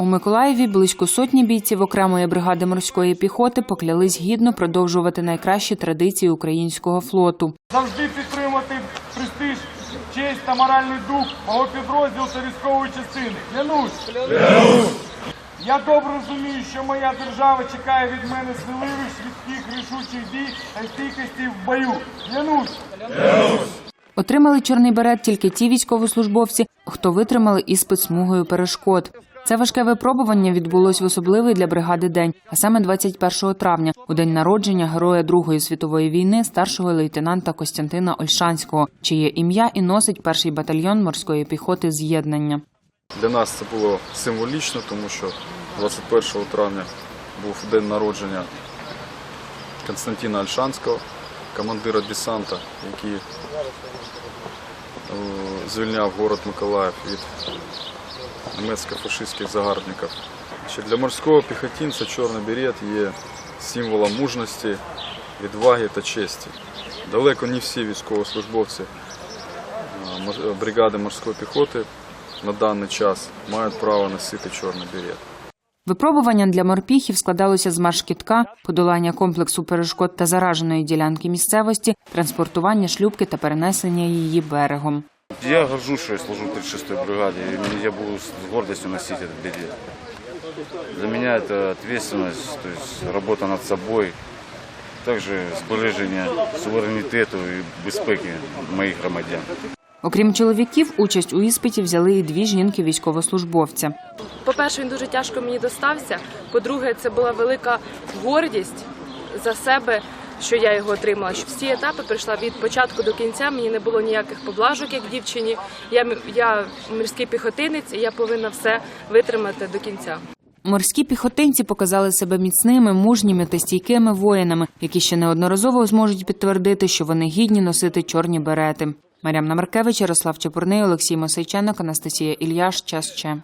У Миколаєві близько сотні бійців окремої бригади морської піхоти поклялись гідно продовжувати найкращі традиції українського флоту. завжди підтримувати престиж, честь та моральний дух мого підрозділу та військової частини. Клянусь! Я добре розумію, що моя держава чекає від мене сміливих, швидких, рішучих дій та стійкості в бою. Клянусь! Отримали чорний берет тільки ті військовослужбовці, хто витримали іспит смугою перешкод. Це важке випробування відбулось в особливий для бригади день, а саме 21 травня, у день народження героя Другої світової війни, старшого лейтенанта Костянтина Ольшанського, чиє ім'я і носить перший батальйон морської піхоти з'єднання. Для нас це було символічно, тому що 21 травня був день народження Константина Альшанського, командира десанта, який е, звільняв город Миколаїв від німецько-фашистських загарбників. Ще Для морського піхотинця чорний берет є символом мужності, відваги та честі. Далеко не всі військовослужбовці е, бригади морської піхоти на даний час мають право носити чорний берет. Випробування для морпіхів складалося з марш-кітка, подолання комплексу перешкод та зараженої ділянки місцевості, транспортування шлюпки та перенесення її берегом. Я горжусь, что я служу в 36-й бригаде, и я буду с гордостью носить этот берет. Для меня это ответственность, то есть работа над собой, также збереження суверенітету і безпеки моїх громадян. Окрім чоловіків, участь у іспиті взяли і дві жінки-військовослужбовця. По-перше, він дуже тяжко мені достався. По-друге, це була велика гордість за себе, що я його отримала. Що всі етапи пройшла від початку до кінця. Мені не було ніяких поблажок, як дівчині. Я, я морський піхотинець, і я повинна все витримати до кінця. Морські піхотинці показали себе міцними, мужніми та стійкими воїнами, які ще неодноразово зможуть підтвердити, що вони гідні носити чорні берети. Мар'ям Маркевич, Ярослав Чепурний, Олексій Мосейченок, Анастасія Ільяш. Час ще.